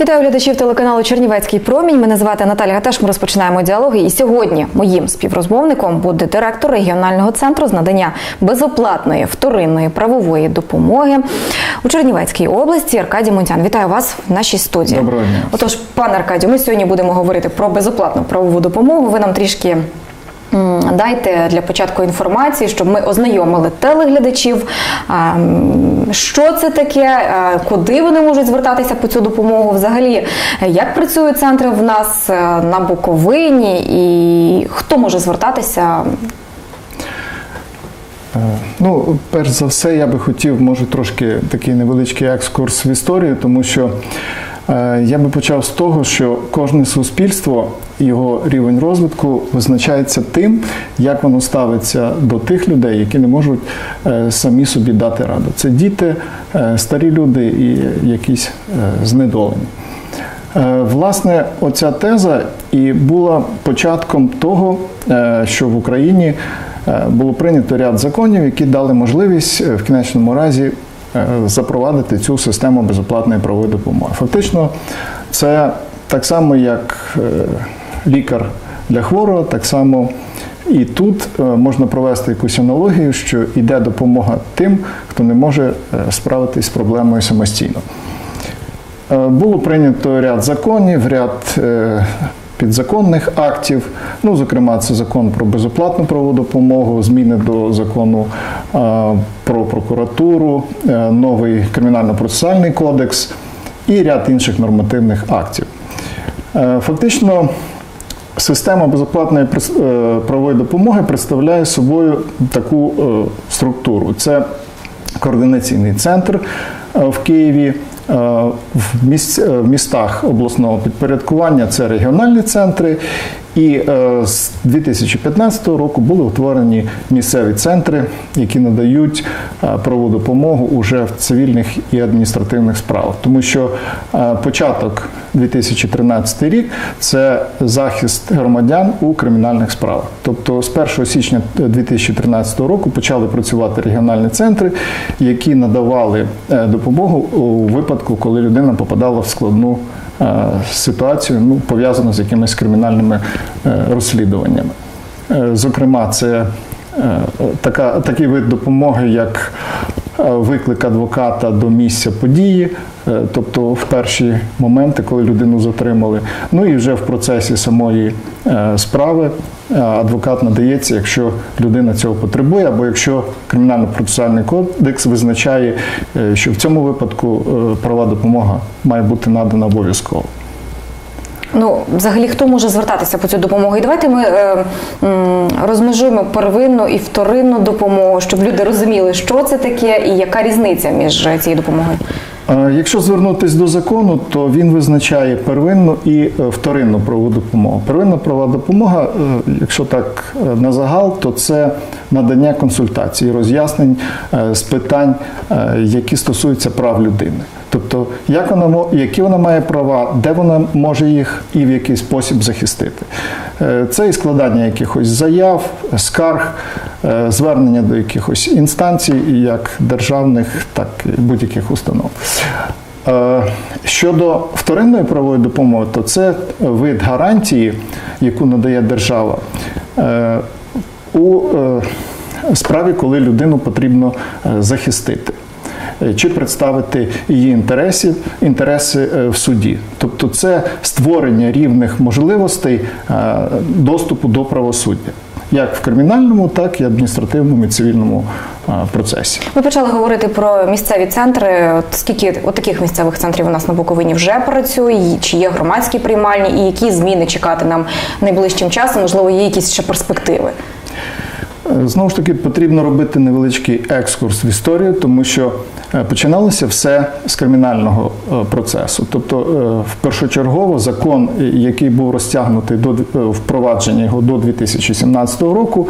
Вітаю глядачів телеканалу Чернівецький промінь. Мене звати Наталя Гатеш. Ми розпочинаємо діалоги. І сьогодні моїм співрозмовником буде директор регіонального центру з надання безоплатної вторинної правової допомоги у Чернівецькій області. Аркадій Мунтян. Вітаю вас в нашій студії. Доброго дня. Отож, пане Аркадію, ми сьогодні будемо говорити про безоплатну правову допомогу. Ви нам трішки. Дайте для початку інформації, щоб ми ознайомили телеглядачів, що це таке, куди вони можуть звертатися по цю допомогу, взагалі, е, як працюють центри в нас е, на Буковині, і хто може звертатися. Е, Ну, перш за все, я би хотів, може, трошки такий невеличкий екскурс в історію, тому що е, я би почав з того, що кожне суспільство, його рівень розвитку визначається тим, як воно ставиться до тих людей, які не можуть е, самі собі дати раду. Це діти, е, старі люди і якісь е, знедолені. Е, Власне, оця теза і була початком того, е, що в Україні е, було прийнято ряд законів, які дали можливість е, в кінечному разі е, запровадити цю систему безоплатної правової допомоги. Фактично, це так само, як е, лікар для хворого, так само і тут е, можна провести якусь аналогію, що йде допомога тим, хто не може е, справитись з проблемою самостійно. Е, Було прийнято ряд законів, ряд е, підзаконних актів. Ну, зокрема, це закон про безоплатну правову допомогу, зміни до закону про прокуратуру, е, новий кримінально-процесуальний кодекс і ряд інших нормативних актів. Е, Фактично, Система безоплатної е, правової допомоги представляє собою таку структуру. Це координаційний центр в Києві. Е, е, в містах обласного підпорядкування це регіональні центри, і е, з 2015 року були утворені місцеві центри, які надають е, правову допомогу уже в цивільних і адміністративних справах. Тому що е, початок 2013 рік це захист громадян у кримінальних справах. Тобто з 1 січня 2013 року почали працювати регіональні центри, які надавали допомогу у випадку, коли людина попадала в складну ситуацію, ну пов'язану з якимись кримінальними е, розслідуваннями. Е, Зокрема, це е, така, такий вид допомоги, як е, виклик адвоката до місця події, е, тобто в перші моменти, коли людину затримали. Ну і вже в процесі самої е, справи е, адвокат надається, якщо людина цього потребує, або якщо кримінально-процесуальний кодекс визначає, е, що в цьому випадку е, права допомога має бути надана обов'язково. Ну, взагалі, хто може звертатися по цю допомогу? І давайте ми е, розмежуємо первинну і вторинну допомогу, щоб люди розуміли, що це таке і яка різниця між е, цією допомогою. Е, Якщо звернутися до закону, то він визначає первинну і е, вторинну правову допомогу. Первинна правова допомога, якщо так на загал, то це надання консультацій, роз'яснень з питань, які стосуються прав людини. Тобто, як вона які вона має права, де вона може їх і в який спосіб захистити. Е, Це і складання якихось заяв, скарг, е, звернення до якихось інстанцій, як державних, так і будь-яких установ. Е, Щодо вторинної правової допомоги, то це вид гарантії, яку надає держава у справі, коли людину потрібно захистити. Е, Чи представити її інтереси е, в суді, тобто це створення рівних можливостей е, доступу до правосуддя, як в кримінальному, так і адміністративному і цивільному е, процесі. Ми почали говорити про місцеві центри. От скільки от таких місцевих центрів у нас на Буковині вже працює, чи є громадські приймальні, і які зміни чекати нам найближчим часом? Можливо, є якісь ще перспективи. Е, Знову ж таки, потрібно робити невеличкий екскурс в історію, тому що е, починалося все з кримінального е, процесу. Тобто, першочергово закон, який був розтягнутий до впровадження його до 2017 року,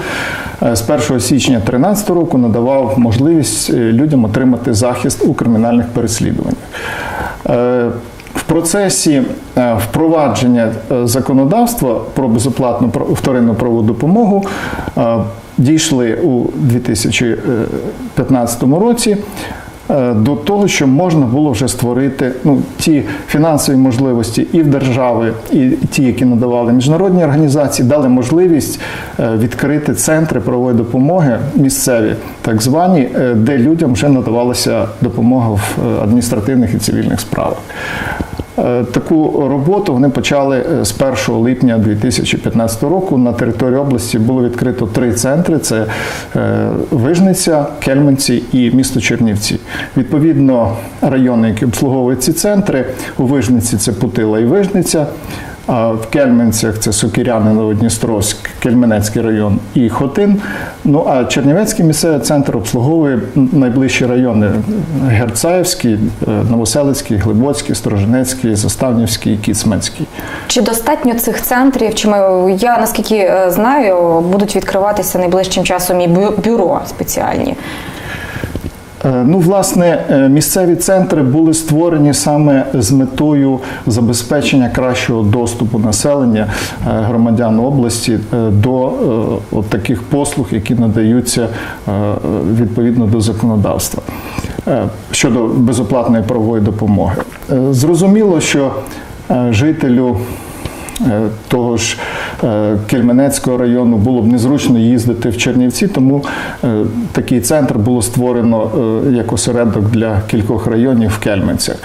з 1 січня 2013 року надавав можливість людям отримати захист у кримінальних переслідуваннях. В процесі впровадження законодавства про безоплатну вторинну правову допомогу дійшли у 2015 році е, до того, що можна було вже створити ну, ті фінансові можливості і в держави, і ті, які надавали міжнародні організації, дали можливість е, відкрити центри правової допомоги місцеві, так звані, е, де людям вже надавалася допомога в адміністративних і цивільних справах. Е, Таку роботу вони почали е, з 1 липня 2015 року. На території області було відкрито три центри: це е, Вижниця, Кельменці і місто Чернівці. Відповідно, райони, які обслуговують ці центри, у Вижниці це Путила і Вижниця. А в Кельменцях це Сокіряни, Новодністровськ, Кельменецький район і Хотин. Ну а Чернівецький місцевий центр обслуговує найближчі райони: Герцаївський, е, Новоселицький, Глибоцький, Сторожинецький, Заставнівський і Кіцманський. Чи достатньо цих центрів? Чи ми я наскільки е, знаю, будуть відкриватися найближчим часом і бю- бюро спеціальні? Е, Ну, власне, е, місцеві центри були створені саме з метою забезпечення кращого доступу населення е, громадян області до от таких послуг, які надаються відповідно до законодавства щодо безоплатної правової допомоги. Зрозуміло, що жителю того ж е, Кельменецького району було б незручно їздити в Чернівці, тому е, такий центр було створено е, як осередок для кількох районів в Кельменцях.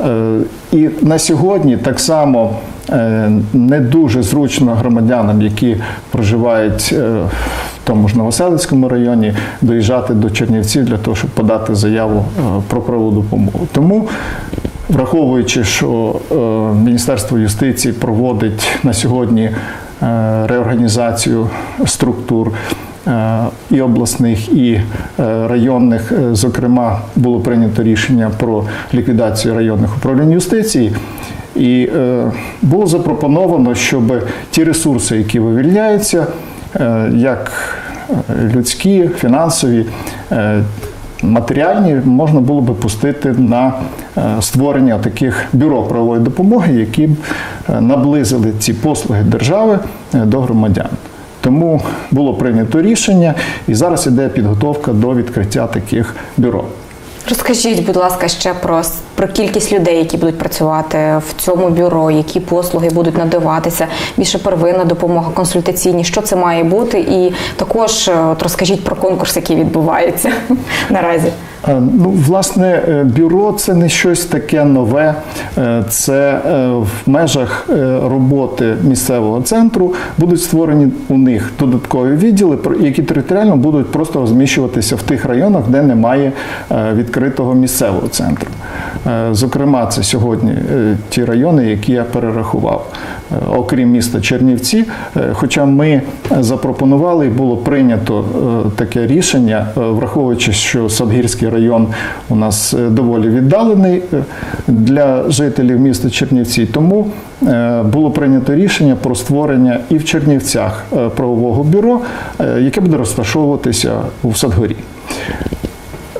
Е, І на сьогодні так само е, не дуже зручно громадянам, які проживають е, в тому ж Новоселицькому районі, доїжджати до Чернівців для того, щоб подати заяву е, про правову допомогу. Тому Враховуючи, що е, Міністерство юстиції проводить на сьогодні е, реорганізацію структур е, і обласних, і районних, зокрема, було прийнято рішення про ліквідацію районних управлінь юстиції. І було запропоновано, щоб ті ресурси, які вивільняються, як людські, фінансові, матеріальні можна було би пустити на е, створення таких бюро правової допомоги, які б е, наблизили ці послуги держави е, до громадян. Тому було прийнято рішення, і зараз іде підготовка до відкриття таких бюро. Розкажіть, будь ласка, ще про, про кількість людей, які будуть працювати в цьому бюро, які послуги будуть надаватися, більше первинна допомога, консультаційні, що це має бути, і також е, от розкажіть про конкурс, який відбувається наразі. Е, Ну, власне, е, бюро це не щось таке нове. Це в межах роботи місцевого центру будуть створені у них додаткові відділи, які територіально будуть просто розміщуватися в тих районах, де немає відкритого місцевого центру. Е, Зокрема, це сьогодні е, ті райони, які я перерахував. Е, Окрім міста Чернівці, хоча ми запропонували було прийнято таке рішення, враховуючи, що Садгірський район у нас доволі віддалений для жителів міста Чернівці, тому було прийнято рішення про створення і в Чернівцях правового бюро, яке буде розташовуватися у Садгорі.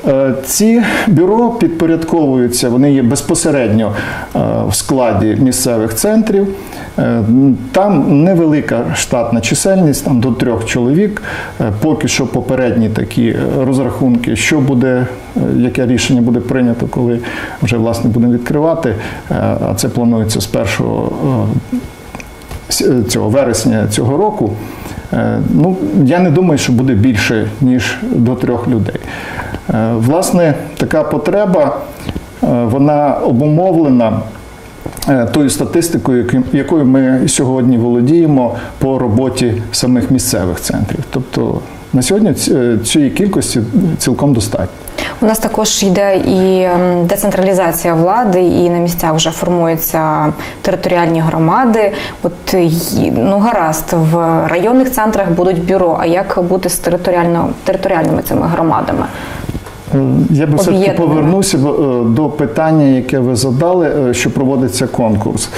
Е, Ці бюро підпорядковуються, вони є безпосередньо е, в складі місцевих центрів. Е, Там невелика штатна чисельність, там до трьох чоловік. Поки що попередні такі розрахунки, що буде, яке рішення буде прийнято, коли вже власне будемо відкривати. А це планується з 1 цього вересня цього року. Ну, я не думаю, що буде більше, ніж до трьох людей. Е, Власне, така потреба, е, вона обумовлена е, тою статистикою, якою ми сьогодні володіємо по роботі самих місцевих центрів. Тобто на сьогодні цієї кількості цілком достатньо. У нас також йде і децентралізація влади, і на місцях вже формуються територіальні громади. От ну гаразд, в районних центрах будуть бюро. А як бути з територіально територіальними цими громадами? Е, Я би все-таки повернувся е, до питання, яке ви задали, е, що проводиться конкурс.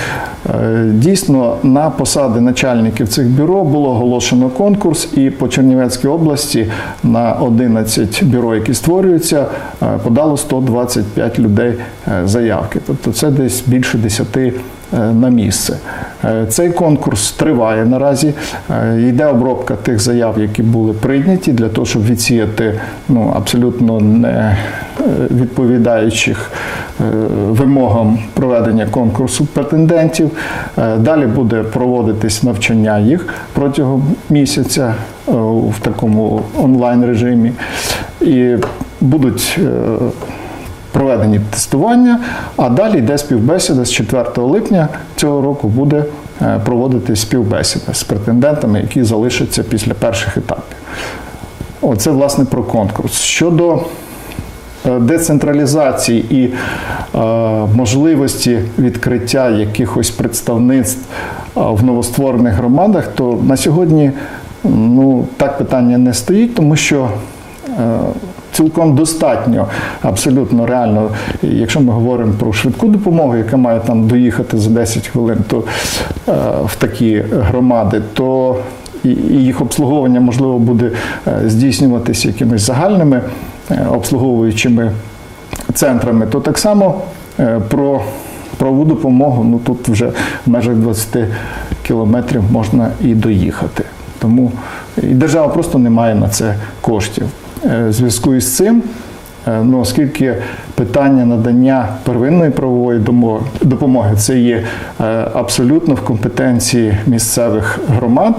Дійсно, на посади начальників цих бюро було оголошено конкурс, і по Чернівецькій області на 11 бюро, які створюються, подало 125 людей заявки. Тобто це десь більше 10 е, на місце. Е, Цей конкурс триває наразі. Е, Йде обробка тих заяв, які були прийняті, для того, щоб відсіяти ну, абсолютно не е, відповідаючих е, вимогам проведення конкурсу претендентів. Е, Далі буде проводитись навчання їх протягом місяця е, в такому онлайн режимі. І будуть е, проведені тестування, а далі йде співбесіда з 4 липня цього року буде е, проводитись співбесіда з претендентами, які залишаться після перших етапів. Оце власне про конкурс. Щодо е, децентралізації і е, можливості відкриття якихось представництв е, в новостворених громадах, то на сьогодні ну, так питання не стоїть, тому що цілком достатньо, абсолютно реально. Якщо ми говоримо про швидку допомогу, яка має там доїхати за 10 хвилин, то е, в такі громади, то і і їх обслуговування можливо буде е, здійснюватися якимись загальними е, обслуговуючими центрами, то так само е, про правову допомогу, ну тут вже в межах 20 кілометрів можна і доїхати. Тому і держава просто не має на це коштів. Е, зв'язку із цим, е, ну, оскільки питання надання первинної правової допомоги це є е, абсолютно в компетенції місцевих громад,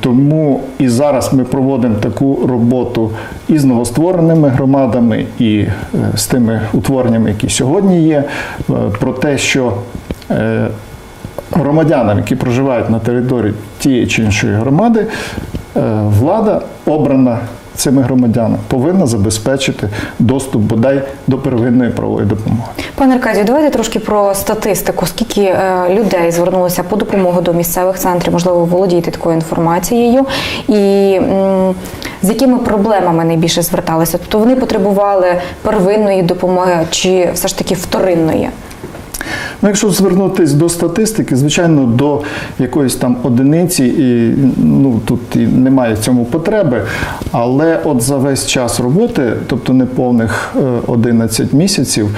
тому і зараз ми проводимо таку роботу і з новоствореними громадами, і з тими утвореннями, які сьогодні є, про те, що громадянам, які проживають на території тієї чи іншої громади, влада обрана цими громадянами повинна забезпечити доступ бодай до первинної правової допомоги. Пане Аркадію, давайте трошки про статистику. Скільки е, людей звернулося по допомогу до місцевих центрів? Можливо, володієте такою інформацією, і з якими проблемами найбільше зверталися? Тобто вони потребували первинної допомоги чи все ж таки вторинної? Ну, якщо звернутися до статистики, звичайно, до якоїсь там одиниці, і ну тут і немає в цьому потреби. Але от за весь час роботи, тобто неповних е, 11 місяців,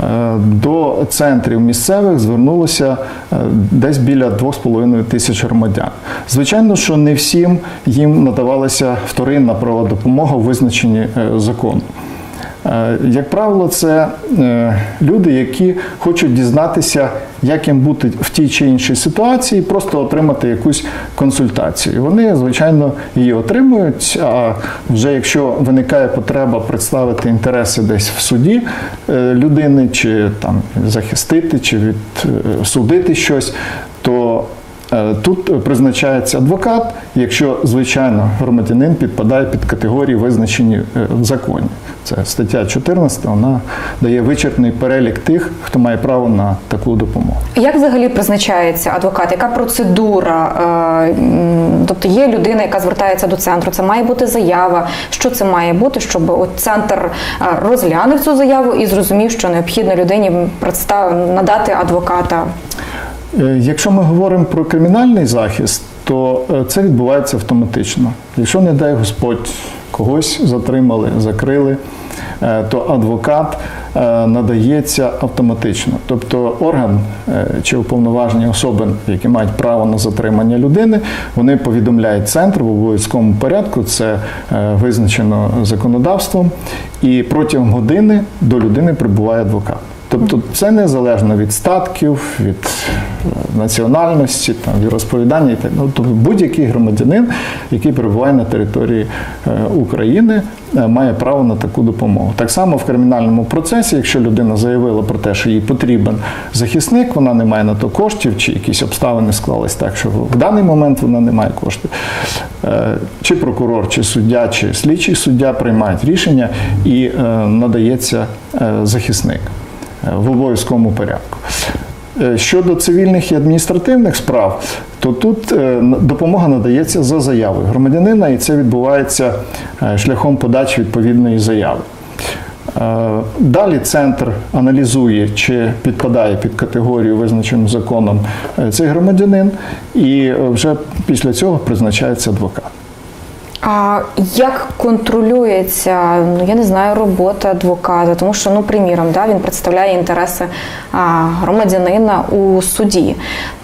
е, до центрів місцевих звернулося е, десь біля 2,5 тисяч громадян. Звичайно, що не всім їм надавалася вторинна права допомога у визначенні е, закону. Е, Як правило, це е, люди, які хочуть дізнатися, як їм бути в тій чи іншій ситуації, просто отримати якусь консультацію. Вони, звичайно, її отримують. А вже якщо виникає потреба представити інтереси десь в суді е, людини, чи там захистити, чи відсудити щось, то Тут призначається адвокат, якщо звичайно громадянин підпадає під категорії, визначені е, в законі. Це стаття 14, вона дає вичерпний перелік тих, хто має право на таку допомогу. Як взагалі призначається адвокат? Яка процедура? Е, Тобто є людина, яка звертається до центру. Це має бути заява. Що це має бути, щоб от центр е, розглянув цю заяву і зрозумів, що необхідно людині надати адвоката? Е, Якщо ми говоримо про кримінальний захист, то е, це відбувається автоматично. Якщо, не дай Господь, когось затримали, закрили, е, то адвокат надається автоматично. Тобто орган чи уповноважені особи, які мають право на затримання людини, вони повідомляють центр в обов'язковому порядку, це визначено законодавством, і протягом години до людини прибуває адвокат. Тобто це незалежно від статків, від національності, там, від розповідання. Ну, тобто будь-який громадянин, який перебуває на території е, України, е, має право на таку допомогу. Так само в кримінальному процесі, якщо людина заявила про те, що їй потрібен захисник, вона не має на то коштів, чи якісь обставини склались так, що в даний момент вона не має коштів. Е, Чи прокурор, чи суддя, чи слідчий суддя приймають рішення і надається захисник в обов'язковому порядку. Е, Щодо цивільних і адміністративних справ, то тут е, допомога надається за заявою громадянина, і це відбувається е, шляхом подачі відповідної заяви. Далі центр аналізує, чи підпадає під категорію, визначену законом цей громадянин, і вже після цього призначається адвокат. А як контролюється, ну я не знаю, робота адвоката, тому що, ну, приміром, да, він представляє інтереси а, громадянина у суді.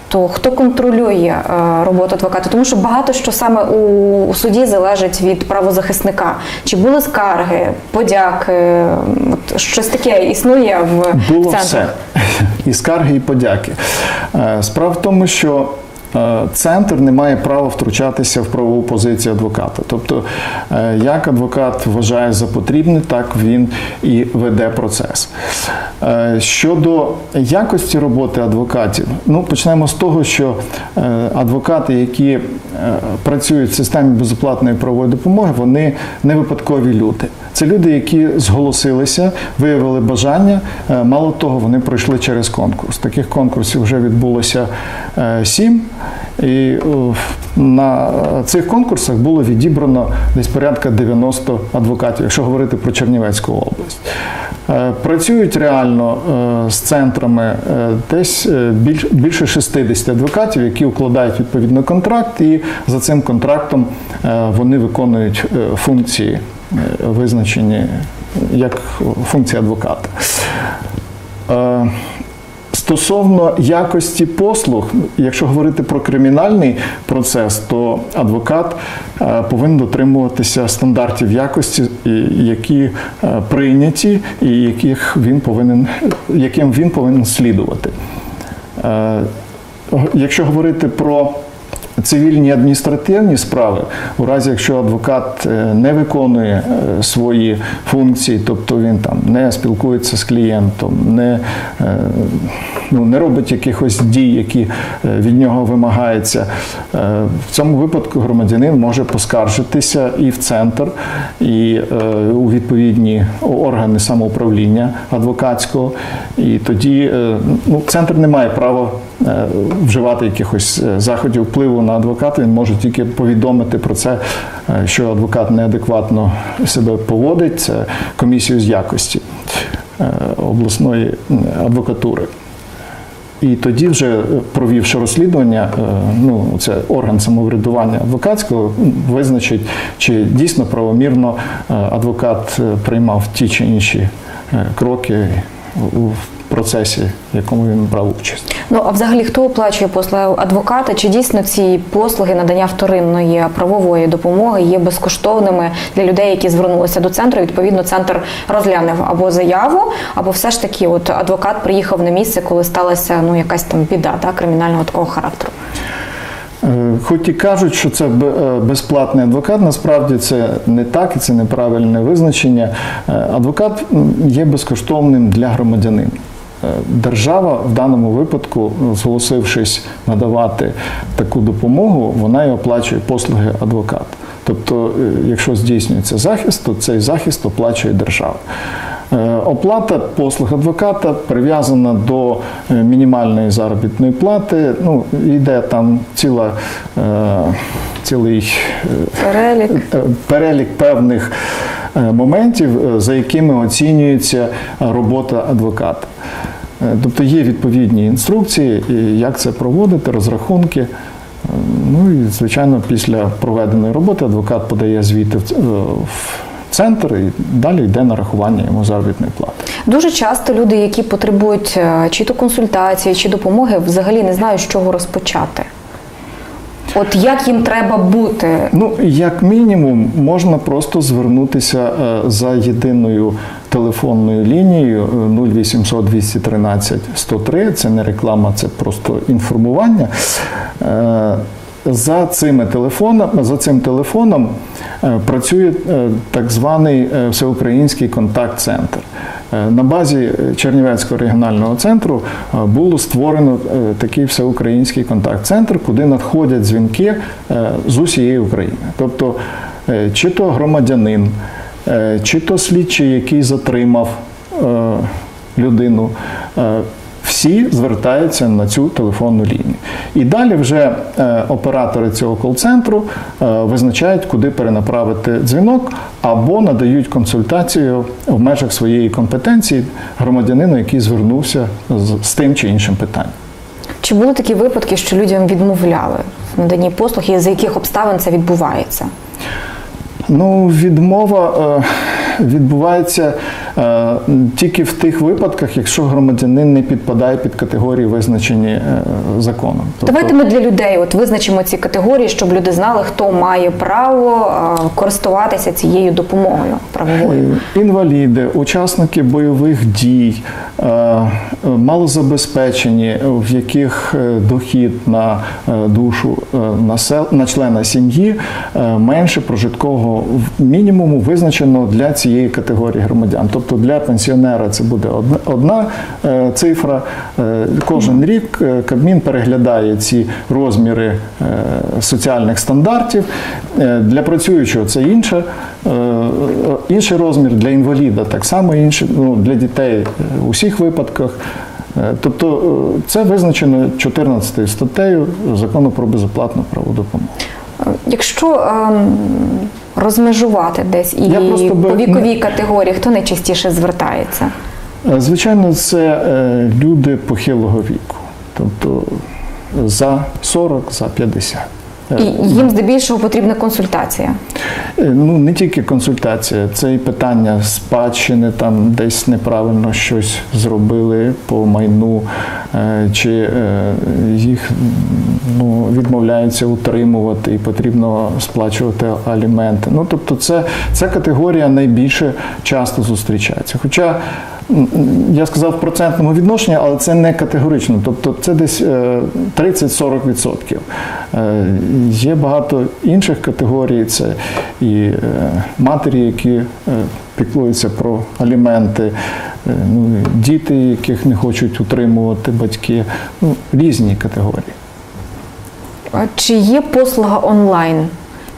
То хто контролює е, роботу адвоката? Тому що багато що саме у, у суді залежить від правозахисника. Чи були скарги, подяки? От щось таке існує в Було центрах? все. І скарги, і подяки. Е, Справа в тому, що центр не має права втручатися в правову позицію адвоката. Тобто, е, як адвокат вважає за потрібне, так він і веде процес. Е, Щодо якості роботи адвокатів, ну почнемо з того, що е, адвокати, які е, працюють в системі безоплатної правової допомоги, вони не випадкові люди. Це люди, які зголосилися, виявили бажання. Е, Мало того, вони пройшли через конкурс. Таких конкурсів вже відбулося е, сім. І на цих конкурсах було відібрано десь порядка 90 адвокатів, якщо говорити про Чернівецьку область. Е, Працюють реально е, з центрами е, десь е, більш- більше 60 адвокатів, які укладають відповідно контракт, і за цим контрактом е, вони виконують е, функції, е, визначені як функції адвоката. Е, Стосовно якості послуг, якщо говорити про кримінальний процес, то адвокат е, повинен дотримуватися стандартів якості, які е, прийняті, і яких він повинен, яким він повинен слідувати. Е, Якщо говорити про цивільні адміністративні справи, у разі якщо адвокат е, не виконує е, свої функції, тобто він там не спілкується з клієнтом, не, е, ну, не робить якихось дій, які е, від нього вимагаються, е, в цьому випадку громадянин може поскаржитися і в центр, і е, у відповідні органи самоуправління адвокатського. І тоді ну, центр не має права вживати якихось заходів впливу на адвоката. Він може тільки повідомити про це, що адвокат неадекватно себе поводить. Це комісію з якості обласної адвокатури. І тоді, вже провівши розслідування, е, ну це орган самоврядування адвокатського визначить, чи дійсно правомірно е, адвокат е, приймав ті чи інші е, кроки у процесі, в якому він брав участь. Ну а взагалі хто оплачує послуги адвоката? Чи дійсно ці послуги надання вторинної правової допомоги є безкоштовними для людей, які звернулися до центру? Відповідно, центр розглянув або заяву, або все ж таки, от адвокат приїхав на місце, коли сталася ну якась там біда, так, кримінального такого характеру. Е, Хоч і кажуть, що це е, безплатний адвокат, насправді це не так і це неправильне визначення. Е, Адвокат є безкоштовним для громадянина. Е, Держава в даному випадку, зголосившись надавати таку допомогу, вона і оплачує послуги адвоката. Тобто, е, якщо здійснюється захист, то цей захист оплачує держава. Е, Оплата послуг адвоката прив'язана до мінімальної заробітної плати. Ну, йде там ціла, цілий Перелік. перелік певних моментів, е, за якими оцінюється робота адвоката. Е, Тобто є відповідні інструкції, як це проводити, розрахунки. Е, Ну і звичайно, після проведеної роботи адвокат подає звіти в е, центр і далі йде нарахування йому заробітної плати. Дуже часто люди, які потребують е, чи то консультації, чи допомоги, взагалі не знають, з чого розпочати. От як їм треба бути? Ну, як мінімум, можна просто звернутися е, за єдиною телефонною лінією е, 0800 213 103. Це не реклама, це просто інформування. Е, За цими телефонами, за цим телефоном е, працює так званий всеукраїнський контакт-центр. Е, На базі е, Чернівецького регіонального центру е, було створено такий всеукраїнський контакт-центр, куди надходять дзвінки з усієї України. Тобто, чи то громадянин, чи то слідчий, який затримав людину. Всі звертаються на цю телефонну лінію. І далі вже е, оператори цього кол-центру е, визначають, куди перенаправити дзвінок, або надають консультацію в межах своєї компетенції громадянину, який звернувся з, тим чи іншим питанням. Чи були такі випадки, що людям відмовляли в наданні послуг, і за яких обставин це відбувається? Ну, відмова е, відбувається тільки в тих випадках, якщо громадянин не підпадає під категорії, визначені е, законом. Тобто- Давайте ми для людей от визначимо ці категорії, щоб люди знали, хто має право е, користуватися цією допомогою правовою. Е, Інваліди, учасники бойових дій, е, е, малозабезпечені, в яких е, дохід на е, душу е, насел- на члена сім'ї е, менше прожиткового мінімуму визначено для цієї категорії громадян. Тобто для пенсіонера це буде одна, е, цифра. Е, Кожен рік е, Кабмін переглядає ці розміри соціальних стандартів. Для працюючого це інше, інший розмір, для інваліда так само інший, ну, для дітей у всіх випадках. Тобто це визначено 14 статтею закону про безоплатну правову допомогу. Якщо ем, розмежувати десь і по віковій категорії, хто найчастіше звертається? Е, Звичайно, це е, люди похилого віку, тобто за 40, за 50. Е, І їм здебільшого потрібна консультація. Е, Ну, не тільки консультація, це і питання спадщини, там десь неправильно щось зробили по майну, е, чи е, їх ну, відмовляються утримувати і потрібно сплачувати аліменти. Ну, тобто, це, ця категорія найбільше часто зустрічається. Хоча я сказав в процентному відношенні, але це не категорично. Тобто це десь е, 30-40%. Е, Є багато інших категорій, це і е, матері, які е, піклуються про аліменти, е, ну, діти, яких не хочуть утримувати батьки, ну, різні категорії. Чи є послуга онлайн?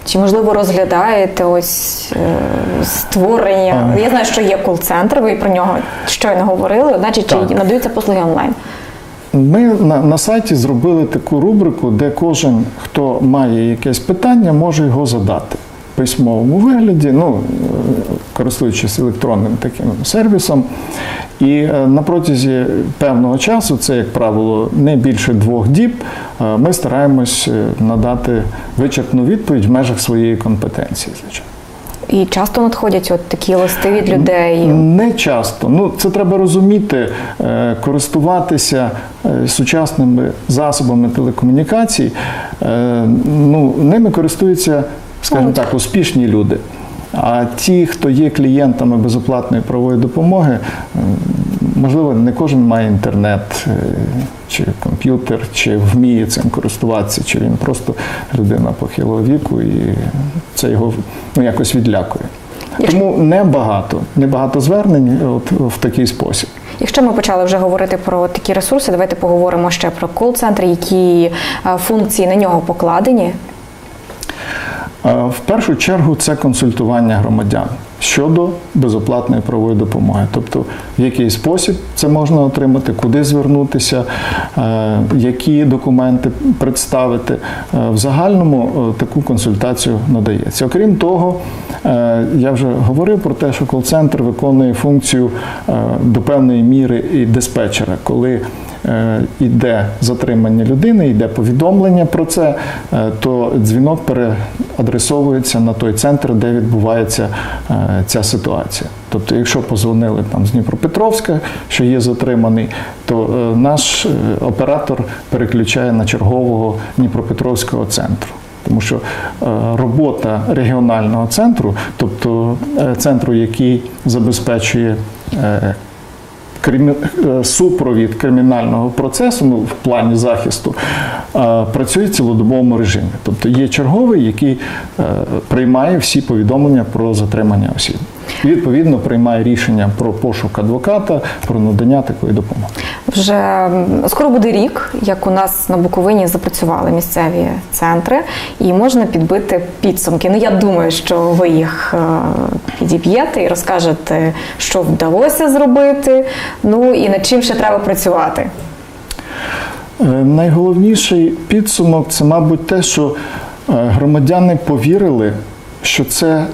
Чи можливо розглядаєте ось е, створення? А. Я знаю, що є кол-центр, ви про нього щойно говорили. Значить, чи надаються послуги онлайн? Ми на, на сайті зробили таку рубрику, де кожен, хто має якесь питання, може його задати письмовому вигляді, ну, користуючись електронним таким сервісом. І е, на протязі певного часу, це, як правило, не більше двох діб, е, ми стараємось е, надати вичерпну відповідь в межах своєї компетенції, звичайно. І часто надходять от такі листи від людей. Не часто. Ну, це треба розуміти, користуватися сучасними засобами телекомунікацій. Ну, ними користуються, скажімо так, успішні люди. А ті, хто є клієнтами безоплатної правової допомоги, е, можливо, не кожен має інтернет е, чи комп'ютер, чи вміє цим користуватися, чи він просто людина похилого віку, і це його ну, якось відлякує. Тому небагато, небагато звернень от, в такий спосіб. Якщо ми почали вже говорити про такі ресурси, давайте поговоримо ще про кол-центр, які е, функції на нього покладені. Е, В першу чергу це консультування громадян щодо безоплатної правової допомоги, тобто в який спосіб це можна отримати, куди звернутися, е, які документи представити. Е, В загальному таку консультацію надається. Окрім того, я вже говорив про те, що кол-центр виконує функцію до певної міри і диспетчера, коли йде затримання людини, йде повідомлення про це, е, то дзвінок переадресовується на той центр, де відбувається е, ця ситуація. Тобто, якщо позвонили там з Дніпропетровська, що є затриманий, то е, наш е, оператор переключає на чергового Дніпропетровського центру. Тому що е, робота регіонального центру, тобто е, центру, який забезпечує е, кримі- е, супровід кримінального процесу ну, в плані захисту е, працює в цілодобовому режимі. Тобто є черговий, який е, приймає всі повідомлення про затримання осіб. І, Відповідно, приймає рішення про пошук адвоката, про надання такої допомоги. Вже скоро буде рік, як у нас на Буковині запрацювали місцеві центри, і можна підбити підсумки. Ну я думаю, що ви їх е, підіб'єте і розкажете, що вдалося зробити. Ну і над чим ще треба працювати. Е, Найголовніший підсумок це, мабуть, те, що е, громадяни повірили, що це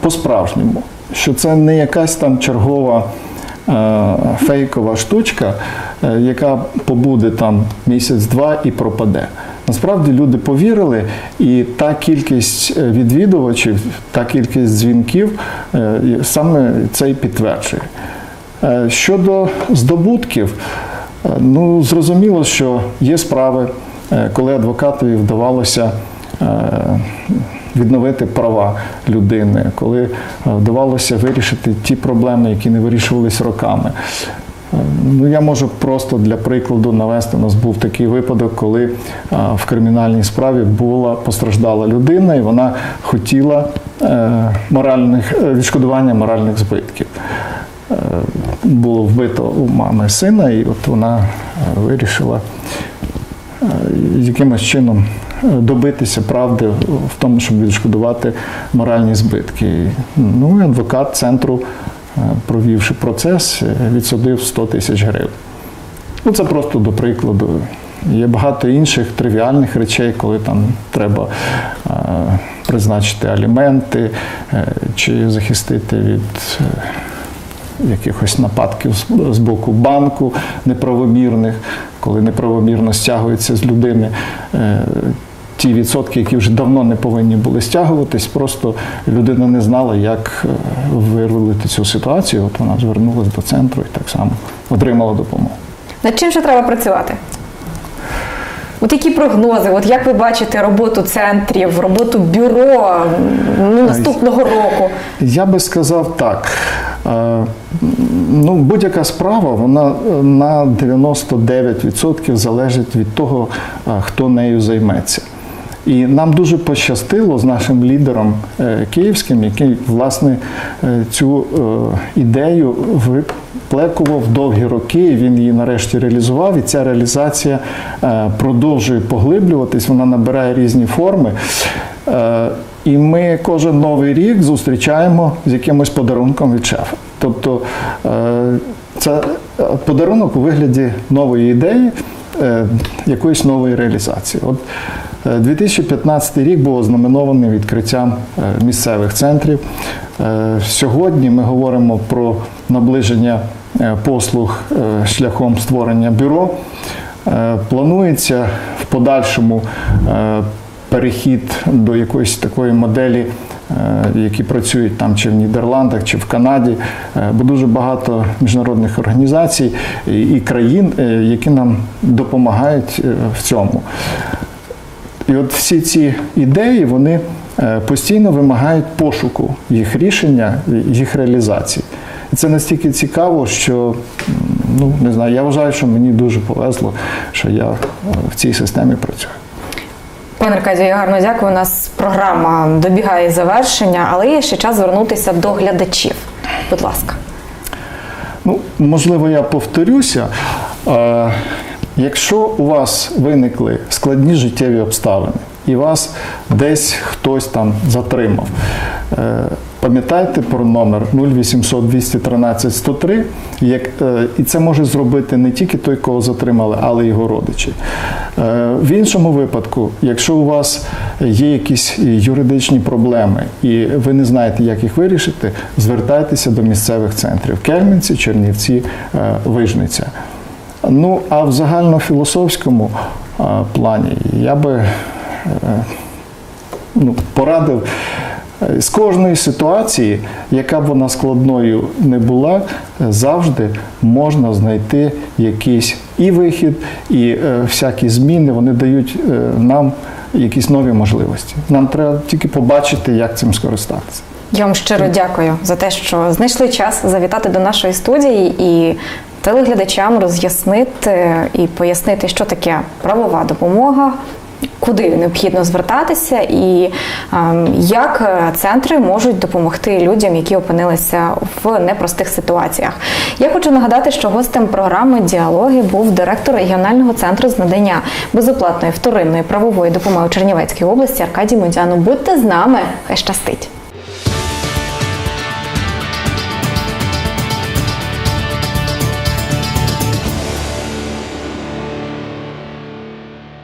по-справжньому, що це не якась там чергова е, фейкова штучка, е, яка побуде там місяць-два і пропаде. Насправді люди повірили, і та кількість е, відвідувачів, та кількість дзвінків е, саме це і підтверджує. Е, Щодо здобутків, е, ну зрозуміло, що є справи, е, коли адвокатові вдавалося е, відновити права людини, коли е, вдавалося вирішити ті проблеми, які не вирішувались роками. Е, Ну, я можу просто для прикладу навести. У нас був такий випадок, коли е, в кримінальній справі була постраждала людина, і вона хотіла моральних відшкодування моральних збитків. Було вбито у мами сина, і от вона вирішила якимось чином добитися правди в тому, щоб відшкодувати моральні збитки. Ну, і адвокат центру, е, провівши процес, відсудив 100 тисяч гривень. Ну, це просто до прикладу. Є багато інших тривіальних речей, коли там треба е, призначити аліменти е, чи захистити від е, якихось нападків з- з боку банку неправомірних, коли неправомірно стягується з людини. е, Ті відсотки, які вже давно не повинні були стягуватись, просто людина не знала, як е, вирулити цю ситуацію. От вона звернулася до центру і так само отримала допомогу. Над чим ще треба працювати? От які прогнози? От як ви бачите роботу центрів, роботу бюро ну, наступного року? Я би сказав так. Е, Ну, будь-яка справа, вона е, на 99% залежить від того, хто нею займеться. І нам дуже пощастило з нашим лідером е, київським, який власне е, цю е, ідею виплекував довгі роки. Він її нарешті реалізував. І ця реалізація продовжує поглиблюватись, вона набирає різні форми. І ми кожен новий рік зустрічаємо з якимось подарунком від шефа. Тобто це подарунок у вигляді нової ідеї, якоїсь нової реалізації. От 2015 рік був ознаменований відкриттям е, місцевих центрів. Е, Сьогодні ми говоримо про наближення е, послуг е, шляхом створення бюро. Е, Планується в подальшому е, перехід до якоїсь такої моделі, е, які працюють там чи в Нідерландах, чи в Канаді, е, бо дуже багато міжнародних організацій і країн, е, які нам допомагають е, в цьому. І от всі ці ідеї вони е, постійно вимагають пошуку їх рішення, їх реалізації. І це настільки цікаво, що ну не знаю, я вважаю, що мені дуже повезло, що я е, в цій системі працюю. Пане Аркадію, я гарно дякую. У нас програма добігає завершення, але є ще час звернутися до глядачів. Будь ласка. Ну, можливо, я повторюся. Якщо у вас виникли складні життєві обставини і вас десь хтось там затримав, е, пам'ятайте про номер 0800 213 103, як, е, і це може зробити не тільки той, кого затримали, але й його родичі. Е, В іншому випадку, якщо у вас є якісь юридичні проблеми і ви не знаєте, як їх вирішити, звертайтеся до місцевих центрів Кельменці, Чернівці, е, Вижниця. Ну, а в загальнофілософському плані я би е, ну, порадив е, з кожної ситуації, яка б вона складною не була, е, завжди можна знайти якийсь і вихід, і всякі зміни вони дають нам якісь нові можливості. Нам треба тільки побачити, як цим скористатися. Я вам щиро дякую за те, що знайшли час завітати до нашої студії і телеглядачам роз'яснити і пояснити, що таке правова допомога. Куди необхідно звертатися, і ем, як е, центри можуть допомогти людям, які опинилися в непростих ситуаціях. Я хочу нагадати, що гостем програми Діалоги був директор регіонального центру з надання безоплатної вторинної правової допомоги у Чернівецькій області Аркадій Мудяну. Будьте з нами, хай щастить!